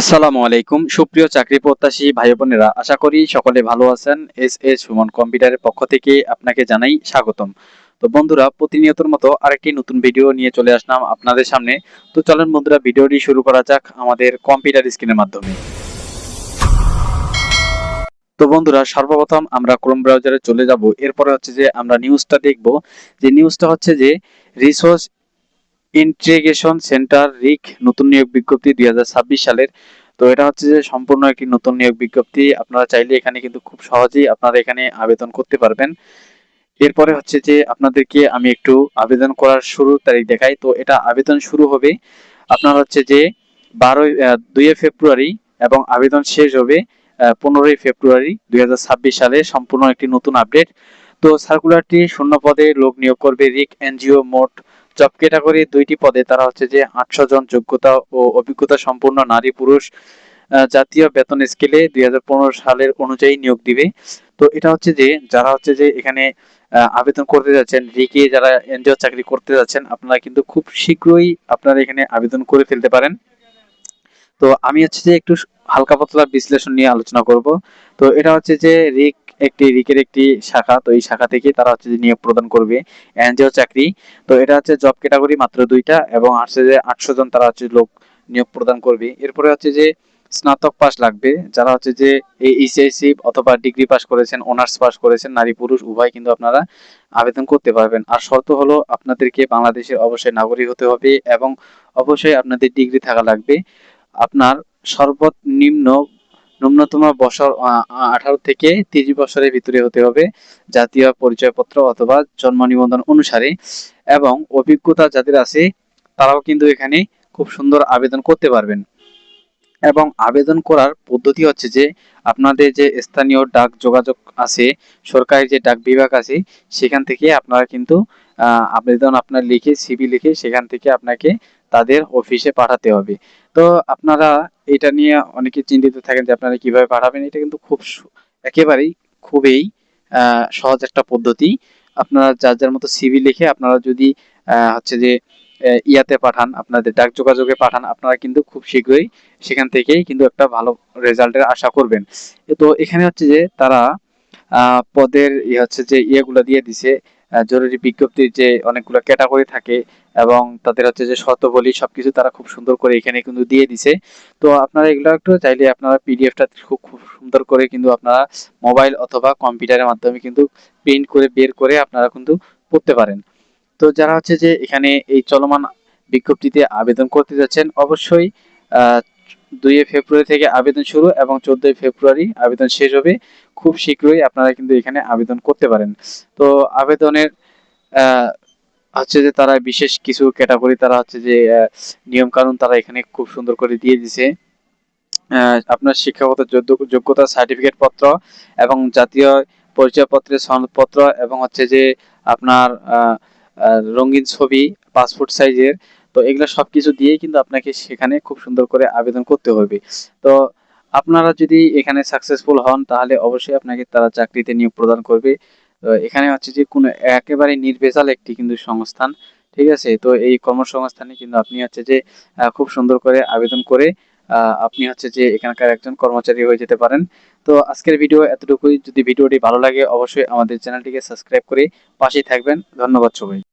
আসসালামু আলাইকুম। সুপ্রিয় চাকরি প্রত্যাশী ভাই বোনেরা, আশা করি সকলে ভালো আছেন। এস এস সুমন কম্পিউটারের পক্ষ থেকে আপনাকে জানাই স্বাগতম। তো বন্ধুরা, প্রতিনিয়তর মতো আরেকটি নতুন ভিডিও নিয়ে চলে আসলাম আপনাদের সামনে। তো চলেন বন্ধুরা, ভিডিওটি শুরু করা যাক আমাদের কম্পিউটার স্ক্রিনের মাধ্যমে। তো বন্ধুরা, সর্বপ্রথম আমরা ক্রোম ব্রাউজারে চলে যাব। এরপরে হচ্ছে যে আমরা নিউজটা দেখব। যে নিউজটা হচ্ছে যে, রিসোর্স ইন্টিগ্রেশন সেন্টার রিক নতুন নিয়োগ বিজ্ঞপ্তি দুই সালের। তো এটা হচ্ছে যে সম্পূর্ণ একটি নতুন নিয়োগ বিজ্ঞপ্তি। আপনারা চাইলে এখানে কিন্তু খুব সহজেই আপনারা এখানে আবেদন করতে পারবেন। এরপরে হচ্ছে যে আপনাদেরকে আমি একটু আবেদন করার শুরু তারিখ দেখাই। তো এটা আবেদন শুরু হবে আপনার হচ্ছে যে বারোই দুই ফেব্রুয়ারি এবং আবেদন শেষ হবে পনেরোই ফেব্রুয়ারি দুই হাজার ছাব্বিশ সালে। সম্পূর্ণ একটি নতুন আপডেট। তো সার্কুলারটি শূন্য পদে লোক নিয়োগ করবে রিক, এনজিও, মোট জব ক্যাটাগরি দুইটি পদে। তারা হচ্ছে যে আটশো জন যোগ্যতা ও অভিজ্ঞতা সম্পূর্ণ নারী পুরুষ জাতীয় বেতন স্কেলে দুই সালের অনুযায়ী নিয়োগ দিবে। তো এটা হচ্ছে যে যারা হচ্ছে যে এখানে আবেদন করতে যাচ্ছেন, রিকে যারা এনজিও চাকরি করতে যাচ্ছেন, আপনারা কিন্তু খুব শীঘ্রই আপনারা এখানে আবেদন করে ফেলতে পারেন। তো আমি হচ্ছে যে একটু হালকা পাতলা বিশ্লেষণ নিয়ে আলোচনা করব। তো এটা হচ্ছে যে রিক একটি রিকের একটি শাখা, তো এই শাখা থেকে তারা হচ্ছে যে নিয়োগ প্রদান করবে। এনজিও চাকরি, তো এটা হচ্ছে জব ক্যাটাগরি মাত্র দুইটা এবং হচ্ছে যে আটশো জন তারা হচ্ছে লোক নিয়োগ প্রদান করবে। এরপরে হচ্ছে যে স্নাতক পাস লাগবে, যারা হচ্ছে যে এই ইসিআইসি অথবা ডিগ্রি পাস করেছেন, অনার্স পাস করেছেন, নারী পুরুষ, উভয় কিন্তু আপনারা আবেদন করতে পারবেন। আর শর্ত হলো আপনাদেরকে বাংলাদেশের অবশ্যই নাগরিক হতে হবে এবং অবশ্যই আপনাদের ডিগ্রি থাকা লাগবে। আপনার সর্বনিম্ন ন্যূনতম বছর আঠারো থেকে তিরিশ বছরের ভিতরে হতে হবে জাতীয় পরিচয়পত্র অথবা জন্ম নিবন্ধন অনুসারে। এবং অভিজ্ঞতা যাদের আছে, তারাও কিন্তু এখানে খুব সুন্দর আবেদন করতে পারবেন। এবং আবেদন করার পদ্ধতি হচ্ছে যে, আপনাদের যে স্থানীয় ডাক যোগাযোগ আছে, সরকারি যে ডাক বিভাগ আছে, সেখান থেকে আপনারা কিন্তু আবেদন আপনার লিখে সিবি লিখে সেখান থেকে আপনাকে তাদের অফিসে পাঠাতে হবে। তো আপনারা এটা নিয়ে অনেকে চিন্তিত থাকেন যে আপনারা কীভাবে পাঠাবেন, এটা কিন্তু খুব একেবারেই খুবই সহজ একটা পদ্ধতি। আপনারা যার যার মতো সিভি লিখে আপনারা যদি হচ্ছে যে ইয়াতে পাঠান, আপনাদের ডাক যোগাযোগে পাঠান, আপনারা কিন্তু খুব শীঘ্রই সেখান থেকেই কিন্তু একটা ভালো রেজাল্টের আশা করবেন। তো এখানে হচ্ছে যে তারা পদের হচ্ছে যে ইয়েগুলো দিয়ে দিছে। জরুরি বিজ্ঞপ্তির যে অনেকগুলো ক্যাটাগরি থাকে এবং তাদের হচ্ছে যে শর্তবলী সবকিছু তারা খুব সুন্দর করে এখানে কিন্তু দিয়ে দিছে। তো আপনারা এগুলো একটু চাইলে আপনারা পিডিএফটা খুব খুব সুন্দর করে কিন্তু আপনারা মোবাইল অথবা কম্পিউটারের মাধ্যমে কিন্তু প্রিন্ট করে, বের করে আপনারা কিন্তু পড়তে পারেন। তো যারা হচ্ছে যে এখানে এই চলমান বিজ্ঞপ্তিতে আবেদন করতে যাচ্ছেন, অবশ্যই দুই ফেব্রুয়ারি থেকে আবেদন শুরু এবং চোদ্দই ফেব্রুয়ারি আবেদন শেষ হবে। খুব শীঘ্রই আপনারা কিন্তু এখানে আবেদন করতে পারেন। তো আবেদনের হচ্ছে যে তারা বিশেষ কিছু ক্যাটাগরি তারা হচ্ছে যে নিয়ম কানুন তারা এখানে খুব সুন্দর করে দিয়ে দিছে আপনার শিক্ষাগত যোগ্যতা সার্টিফিকেট পত্র এবং জাতীয় পরিচয়পত্রের সনদপত্র এবং হচ্ছে যে আপনার রঙিন ছবি পাসপোর্ট সাইজের তো এগুলো সবকিছু দিয়েই কিন্তু আপনাকে সেখানে খুব সুন্দর করে আবেদন করতে হবে। তো আপনারা যদি এখানে সাকসেসফুল হন, তাহলে অবশ্যই আপনাকে তারা চাকরিতে নিয়োগ প্রদান করবে। তো এখানে হচ্ছে যে কোনো একেবারে নির্ভেজাল একটি কিন্তু সংস্থান, ঠিক আছে? তো এই কর্মসংস্থানে কিন্তু আপনি হচ্ছে যে খুব সুন্দর করে আবেদন করে আপনি হচ্ছে যে এখানকার একজন কর্মচারী হয়ে যেতে পারেন। তো আজকের ভিডিও এতটুকুই। যদি ভিডিওটি ভালো লাগে, অবশ্যই আমাদের চ্যানেলটিকে সাবস্ক্রাইব করে পাশেই থাকবেন। ধন্যবাদ সবাই